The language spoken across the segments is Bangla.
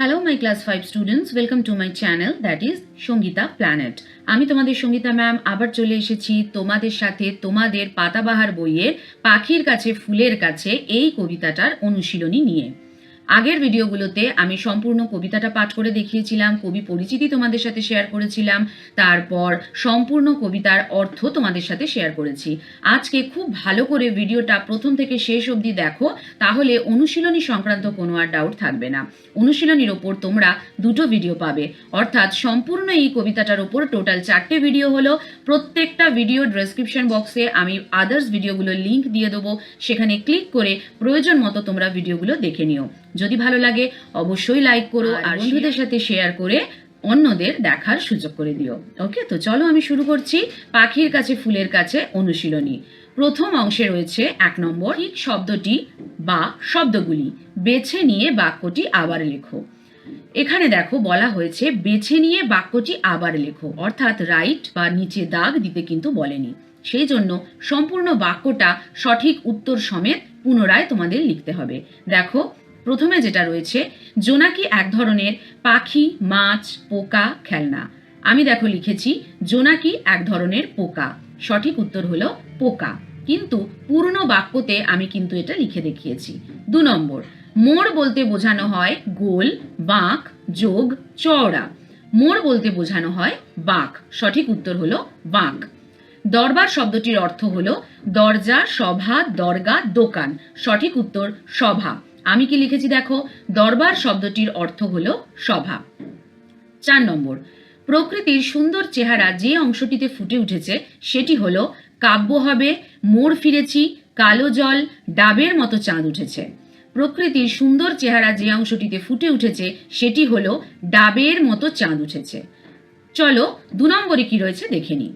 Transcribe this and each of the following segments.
Hello my class five students welcome to my channel that is Sangeeta planet আমি তোমাদের সঙ্গীতা ম্যাম আবার চলে এসেছি তোমাদের সাথে তোমাদের পাতাবাহার বইয়ের পাখির কাছে, ফুলের কাছে এই কবিতাটার অনুশীলনী নিয়ে। আগের ভিডিওগুলোতে আমি সম্পূর্ণ কবিতাটা পাঠ করে দেখিয়েছিলাম, কবি পরিচিতি তোমাদের সাথে শেয়ার করেছিলাম, তারপর সম্পূর্ণ কবিতার অর্থ তোমাদের সাথে শেয়ার করেছি। আজকে খুব ভালো করে ভিডিওটা প্রথম থেকে শেষ অবধি দেখো, তাহলে অনুশীলনী সংক্রান্ত কোনো আর ডাউট থাকবে না। অনুশীলনীর ওপর তোমরা দুটো ভিডিও পাবে। অর্থাৎ সম্পূর্ণ এই কবিতাটার ওপর টোটাল চারটে ভিডিও হলো। প্রত্যেকটা ভিডিও ডেসক্রিপশন বক্সে আমি আদার্স ভিডিওগুলোর লিঙ্ক দিয়ে দেবো। সেখানে ক্লিক করে প্রয়োজন মতো তোমরা ভিডিওগুলো দেখে নিও। যদি ভালো লাগে অবশ্যই লাইক করো আর বন্ধুদের সাথে শেয়ার করে অন্যদের দেখার সুযোগ করে দিও। ওকে তো চলো আমি শুরু করছি পাখির কাছে ফুলের কাছে অনুশীলনী। প্রথম অংশে রয়েছে এক নম্বর ঠিক শব্দটি বা শব্দগুলি। বেছে নিয়ে বাক্যটি আবার লেখো। এখানে দেখো বলা হয়েছে বেছে নিয়ে বাক্যটি আবার লেখো। অর্থাৎ রাইট বা নিচে দাগ দিতে কিন্তু বলেনি। সেই জন্য সম্পূর্ণ বাক্যটা সঠিক উত্তর সমেত পুনরায় তোমাদের লিখতে হবে। দেখো প্রথমে যেটা রয়েছে, জোনাকি এক ধরনের পাখি, মাছ, পোকা, খেলনা। আমি দেখো লিখেছি, জোনাকি এক ধরনের পোকা। সঠিক উত্তর হলো পোকা। কিন্তু পূর্ণ বাক্যতে আমি কিন্তু এটা লিখে দেখিয়েছি। দু নম্বর, মোড় বলতে বোঝানো হয় গোল, বাঁক, যোগ, চওড়া। মোড় বলতে বোঝানো হয় বাঁক। সঠিক উত্তর হলো বাঁক। দরবার শব্দটির অর্থ হলো দরজা, সভা, দরগা, দোকান। সঠিক উত্তর সভা। আমি কি লিখেছি দেখো? দরবার শব্দটির অর্থ হলো সভা। চার নম্বর। প্রকৃতির সুন্দর চেহারা যে অংশটিতে ফুটে উঠেছে, সেটি হলো কাব্য হবে, মোড় ফিরেছি, কালো জল, ডাবের মতো চাঁদ উঠেছে। প্রকৃতির সুন্দর চেহারা যে অংশটিতে ফুটে উঠেছে, সেটি হল ডাবের মতো চাঁদ উঠেছে। চলো দু নম্বরে কি রয়েছে দেখে নিই।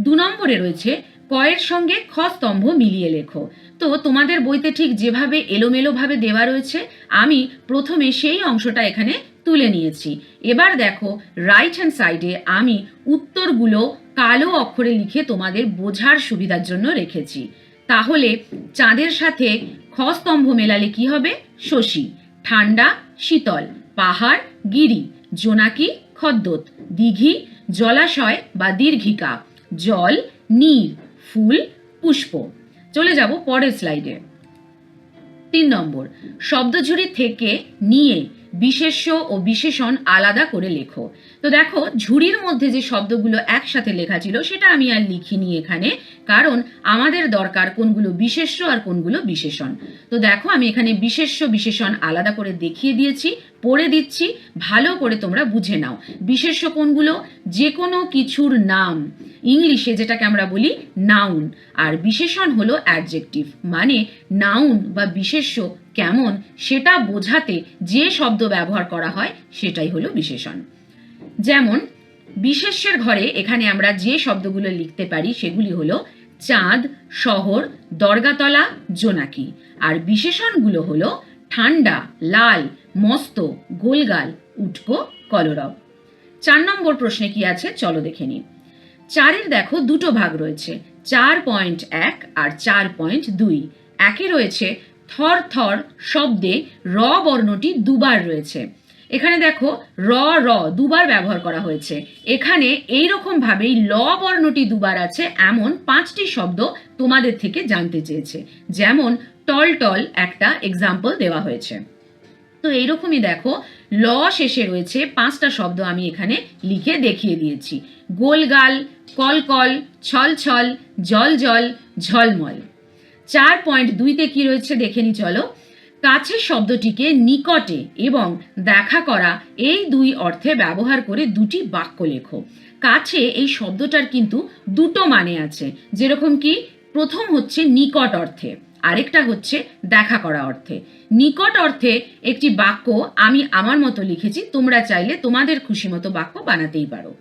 দু নম্বরে রয়েছে কয়ের সঙ্গে খ স্তম্ভ মিলিয়ে লেখো। তো তোমাদের বইতে ঠিক যেভাবে এলোমেলোভাবে দেওয়া রয়েছে, আমি প্রথমে সেই অংশটা এখানে তুলে নিয়েছি। এবার দেখো রাইট হ্যান্ড সাইডে আমি উত্তরগুলো কালো অক্ষরে লিখে তোমাদের বোঝার সুবিধার জন্য রেখেছি। তাহলে চাঁদের সাথে খ স্তম্ভ মেলালে কি হবে? শশী, ঠান্ডা, শীতল, পাহাড়, গিরি, জোনাকি খদ্দত দিঘি, জলাশয় বা দীর্ঘিকা, জল নীর ফুল পুষ্প। চলে যাব পরের স্লাইডে তিন নম্বর শব্দঝুড়ি থেকে নিয়ে বিশেষ্য ও বিশেষণ আলাদা করে লেখো। তো দেখো, ঝুড়ির মধ্যে যে শব্দগুলো একসাথে লেখা ছিল, সেটা আমি আর লিখিনি এখানে, কারণ আমাদের দরকার কোনগুলো বিশেষ্য আর কোনগুলো বিশেষণ। তো দেখো, আমি এখানে বিশেষ্য, বিশেষণ আলাদা করে দেখিয়ে দিয়েছি, পড়ে দিচ্ছি, ভালো করে তোমরা বুঝে নাও। বিশেষ্য কোনগুলো? যে কোনো কিছুর নাম। ইংলিশে যেটাকে আমরা বলি নাউন আর বিশেষণ হলো অ্যাডজেক্টিভ মানে নাউন বা বিশেষ্য কেমন সেটা বোঝাতে যে শব্দ ব্যবহার করা হয় সেটাই হলো বিশেষণ। যেমন, বিশেষ্যের ঘরে এখানে আমরা যে শব্দগুলো লিখতে পারি সেগুলি হলো চাঁদ, শহর, দরগাতলা, জোনাকি। আর বিশেষণগুলো হলো ঠান্ডা, লাল, মস্ত, গোলগাল, উটকো, কলরব। চার নম্বর প্রশ্নে কি আছে? চলো দেখে নিই। চারের দেখো দুটো ভাগ রয়েছে, চার পয়েন্ট এক আর চার পয়েন্ট দুই। একে রয়েছে থর থর শব্দে র বর্ণটি দুবার রয়েছে। এখানে দেখো, র র দুবার ব্যবহার করা হয়েছে। এখানে এই ভাবেই ল বর্ণটি দুবার আছে, এমন পাঁচটি শব্দ তোমাদের থেকে জানতে চেয়েছে। যেমন, টল টল একটা এক্সাম্পল দেওয়া হয়েছে। তো এইরকমই দেখো, ল শেষে রয়েছে পাঁচটা শব্দ আমি এখানে লিখে দেখিয়ে দিয়েছি। গোলগাল, কলকল ছল ছল জল জল ঝলমল। চার পয়েন্ট দুইতে কি রয়েছে দেখে নি, চলো। কাছে শব্দটিকে নিকটে এবং দেখা করা এই দুই অর্থে ব্যবহার করে দুটি বাক্য লেখো। কাছে এই শব্দটার কিন্তু দুটো মানে আছে, যেরকম কি, প্রথম হচ্ছে নিকট অর্থে, আরেকটা হচ্ছে দেখা করা অর্থে। নিকট অর্থে একটি বাক্য আমি আমার মতো লিখেছি, তোমরা চাইলে তোমাদের খুশি মতো বাক্য বানাতেই পারো।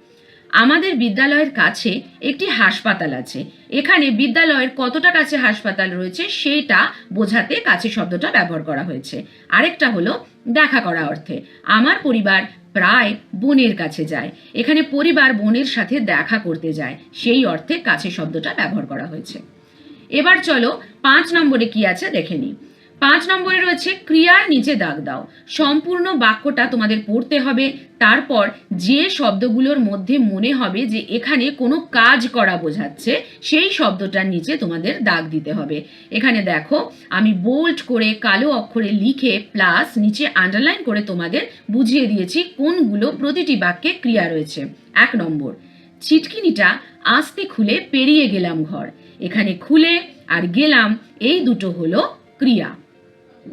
আমাদের বিদ্যালয়ের কাছে একটি হাসপাতাল আছে। এখানে বিদ্যালয়ের কতটা কাছে হাসপাতাল রয়েছে সেইটা বোঝাতে কাছে শব্দটা ব্যবহার করা হয়েছে। আরেকটা হলো দেখা করা অর্থে। আমার পরিবার প্রায় বোনের কাছে যায়। এখানে পরিবার বোনের সাথে দেখা করতে যায়। সেই অর্থে কাছে শব্দটা ব্যবহার করা হয়েছে। এবার চলো পাঁচ নম্বরে কি আছে দেখে নিই। পাঁচ নম্বরে রয়েছে, ক্রিয়ার নিচে দাগ দাও। সম্পূর্ণ বাক্যটা তোমাদের পড়তে হবে। তারপর যে শব্দগুলোর মধ্যে মনে হবে যে এখানে কোনো কাজ করা বোঝাচ্ছে, সেই শব্দটার নিচে তোমাদের দাগ দিতে হবে। এখানে দেখো, আমি বোল্ড করে কালো অক্ষরে লিখে প্লাস নিচে আন্ডারলাইন করে তোমাদের বুঝিয়ে দিয়েছি কোনগুলো প্রতিটি বাক্যে ক্রিয়া রয়েছে। এক নম্বর, ছিটকিনিটা আস্তে খুলে পেরিয়ে গেলাম ঘর। এখানে খুলে আর গেলাম, এই দুটো হলো ক্রিয়া।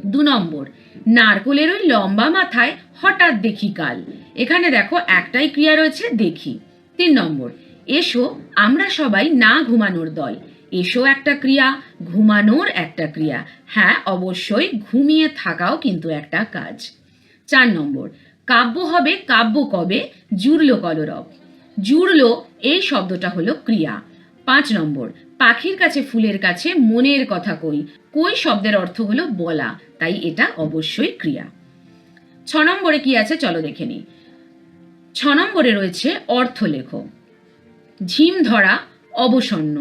দু নম্বর নারকোলের ওই লম্বা মাথায় হঠাৎ দেখি কাল। এখানে দেখো একটাই ক্রিয়া রয়েছে, দেখি। তিন নম্বর, এসো, আমরা সবাই না ঘুমানোর দল। এসো একটা ক্রিয়া, ঘুমানোর একটা ক্রিয়া। হ্যাঁ অবশ্যই ঘুমিয়ে থাকাও কিন্তু একটা কাজ। চার নম্বর, কাব্য হবে কাব্য কবে? জুড়ল কলরব। জুড়ল এই শব্দটা হলো ক্রিয়া। পাঁচ নম্বর পাখির কাছে, ফুলের কাছে মনের কথা কই। কই শব্দের অর্থ হলো বলা, তাই এটা অবশ্যই ক্রিয়া। ছ নম্বরে কি আছে চলো দেখে নিই। ছ নম্বরে রয়েছে অর্থ লেখো। ঝিম ধরা, অবসন্ন,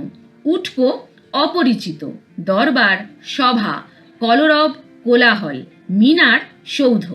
উটকো, অপরিচিত, দরবার, সভা, কলরব, কোলাহল, মিনার, সৌধ।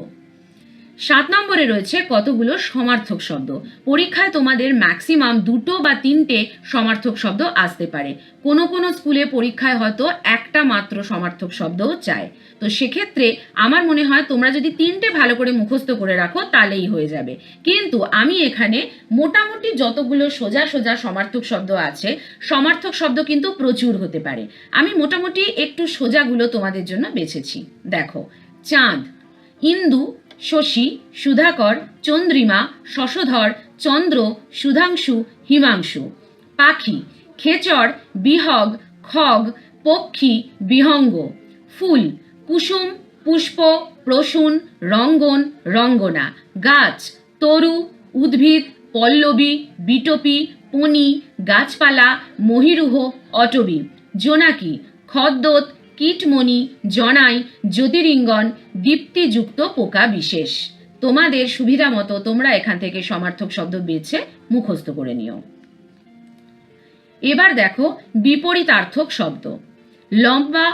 সাত নম্বরে রয়েছে কতগুলো সমার্থক শব্দ। পরীক্ষায় তোমাদের ম্যাক্সিমাম দুটো বা তিনটে সমার্থক শব্দ আসতে পারে। কোনো কোনো স্কুলে পরীক্ষায় হয়তো একটা মাত্র সমার্থক শব্দও চায়। তো সেক্ষেত্রে আমার মনে হয় তোমরা যদি তিনটে ভালো করে মুখস্থ করে রাখো, তাহলেই হয়ে যাবে। কিন্তু আমি এখানে মোটামুটি যতগুলো সোজা সোজা সমার্থক শব্দ আছে, সমার্থক শব্দ কিন্তু প্রচুর হতে পারে। আমি মোটামুটি একটু সোজাগুলো তোমাদের জন্য বেছেছি। দেখো, চাঁদ, ইন্দু শশী, সুধাকর, চন্দ্রিমা, শশধর, চন্দ্র, সুধাংশু, হিমাংশু। পাখি, খেচর, বিহগ, খগ, পক্ষী, বিহঙ্গ। ফুল, কুসুম, পুষ্প, প্রসূন, রঙ্গন, রঙ্গনা। গাছ, তরু, উদ্ভিদ, পল্লবী, বিটপি পনি গাছপালা, মহিরুহ, অটবী। জোনাকি খদ্দোত কীটমণি, জনাই, জ্যোতিরিঙ্গন, দীপ্তিযুক্ত পোকা বিশেষ। তোমাদের সুবিধা মতো তোমরা এখান থেকে সমার্থক শব্দ বেছে মুখস্থ করে নিও। এবার দেখো বিপরীতার্থক শব্দ। লম্বা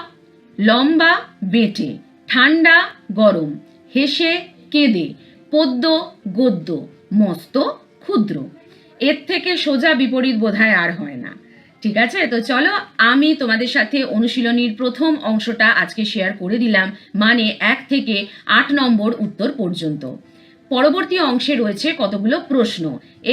লম্বা বেটে, ঠান্ডা, গরম, হেসে, কেঁদে পদ্য গদ্য, মস্ত, ক্ষুদ্র। এর থেকে সোজা বিপরীত বোধহয় আর হয় না। ঠিক আছে? তো চলো, আমি তোমাদের সাথে অনুশীলনীর প্রথম অংশটা আজকে শেয়ার করে দিলাম মানে এক থেকে আট নম্বর উত্তর পর্যন্ত। পরবর্তী অংশে রয়েছে কতগুলো প্রশ্ন।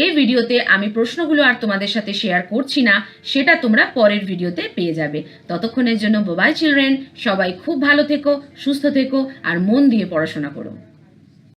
এই ভিডিওতে আমি প্রশ্নগুলো আর তোমাদের সাথে শেয়ার করছি না, সেটা তোমরা পরের ভিডিওতে পেয়ে যাবে। ততক্ষণের জন্য বাবাই চিলড্রেন সবাই খুব ভালো থেকো, সুস্থ থেকো, আর মন দিয়ে পড়াশোনা করো।